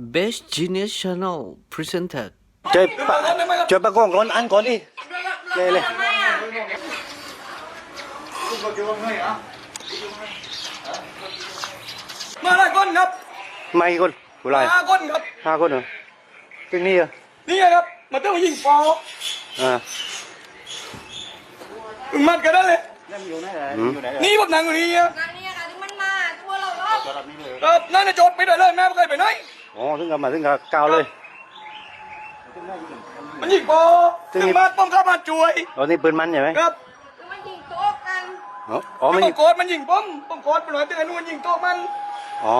Best Genius Channel presented เจอปะเจอปะก้องก่อนอันก่อนดิเลยเลยมาได้ก้นครับไม่คนกูไรมาก้นครับห้าคนเหรอตึงนี่เหรอนี่ไงครับมาเต้ายิงปออ่ามึงมัดกันได้เลยอืมนี่ผมนั่งอยู่นี่อะงานนี้ค่ะที่มันมาทั่วเรารอบครับนั่นน่ะโจทย์ไปได้เลยแม่ไม่เคยไปไหน อ๋อถึงกับมาถึงกับกาวเลย มันยิงปอซึ่งถึงมาป้อมเข้ามาช่วยอ๋อนี่ปืนมันใช่ไหมครับคือมันยิงโต๊ะกันอ๋ออ๋อมันป้อมโกดมันยิงป้อมป้อมโกดไปหน่อยถึงไอ้นู่นมันยิงโต๊ะมันอ๋อ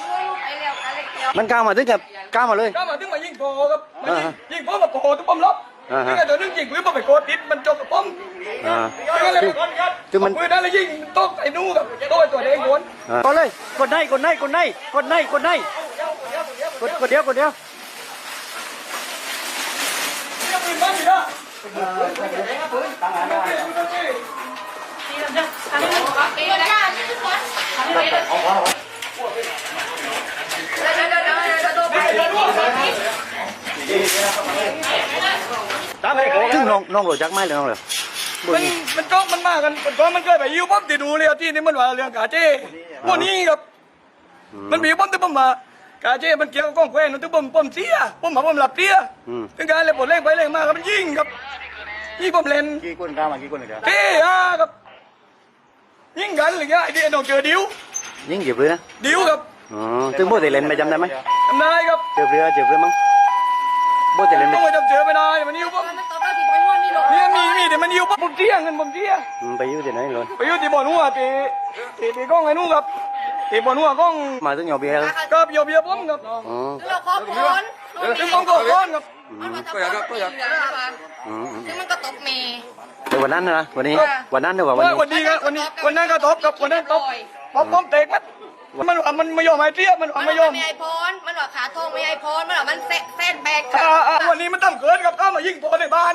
รู้ว่าลูกไปแล้วกันเลยเดียวมันกาวมาถึงกับกาวมาเลยก็มาถึงมายิงโกครับมันยิงอ่าฮะยิงป้อมกับโกทุกป้อมลบอ่าฮะถึงไอ้ตัวนึงยิงปืนป้อมไปโกดติดมันจบกับป้อมอ่าถึงอะไรก่อนครับ คือมันปืนนั่นเลยยิงโต๊ะไอ้นู่นกับโต๊ะไอ้ตัวแดงโดนอ่าก็เลยกดได้กดได้กดได้กดได้กดได้กดกดเดียวกดเดียวเรียกปืนบ้านอยู่นะเดี๋ยวจ้านี่คือคนเดี๋ยวเดี๋ยวเดี๋ยวเดี๋ยวเดี๋ยวเดี๋ยวถึงน้องน้องโหลจักไหมเลยน้องเลย มันมันก็มันมากันมันก็มันเคยไปยิวป้อมติดดูเลยที่นี่มันว่าเรื่องกาเจ้พวกนี้ครับ มันมีป้อมที่ป้อมมากาเจ้มันเกี่ยวกับกล้องแควนมันถึงป้อมป้อมเสียป้อมมาป้อมหลับเสียอืมถึงการเลยปวดเล่งไปเล่งมาครับมันยิงครับยิงป้อมเลนกี่คนกาวมากี่คนเลยครับเท่ฮะครับ ยิงกันหรือไงไอ้ที่ไอ้น้องเจอดิวยิงเจ็บเลยนะดิวครับอ๋อถึงโบเตเลนไปจำได้ไหมทำนายครับเจ็บเรือเจ็บเรือมั้ง ยเงินผมเตี้ยอืมไปอยู่ที่ไหนเลยไปอยู่ที่บ่อนัวตีตีตีกล้องไอ้นู่นครับตีบ่อนัวกล้องมาถึงหยอเบียร์แล้วก็เบียวเบียวป้อมครับอ๋อคือเราขอผลถึงป้อมก็ก้อนครับมันมาทำอะไรก็อยากอืมอืมซึ่งมันก็ตกเมย์เดี๋ยววันนั้นนะวันนี้วันนั้นเดี๋ยววันว่านี้วันนี้ครับวันนี้วันนั้นก็ตบกับวันนั้นตบป้อมป้อมเตะมันมันว่ามันไม่ยอมให้เตี้ยมันว่ามันไม่ยอมไม่ไอพรมันว่าขาทองไม่ไอพรมันว่ามันเส้นแบกอ่าอ่าวันนี้มันต้องเกินกับเข้ามายิงตัวในบ้าน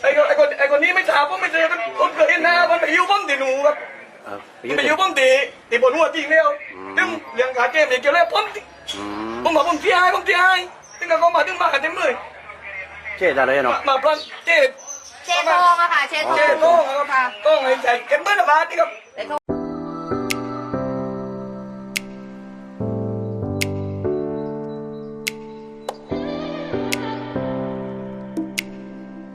ไอ้คนไอ้คนไอ้คนนี้ไม่ถามว่าไม่เจอกันคนเคยเห็นหน้ามันไปยิ้วป้อมตีหนูครับเออไปอมันยู่ไปที่ยิ้วป้อมตีตีบนหัวจริงแล้วถึงเรื่องขาเกมอย่างเกี่ยวแล้วป้อมตีอืมผมบอกผมเสียหายผมเสียหายถึงกับเขามาถึงมากันเต็มเลยเจ๊อะไรเนาะมาพลันเจ็ดเชทองอะค่ะเชทองเจ็ดโต้งครับโต้งไอ้ใส่กันเบิ้ลบาทนี่ครับแต่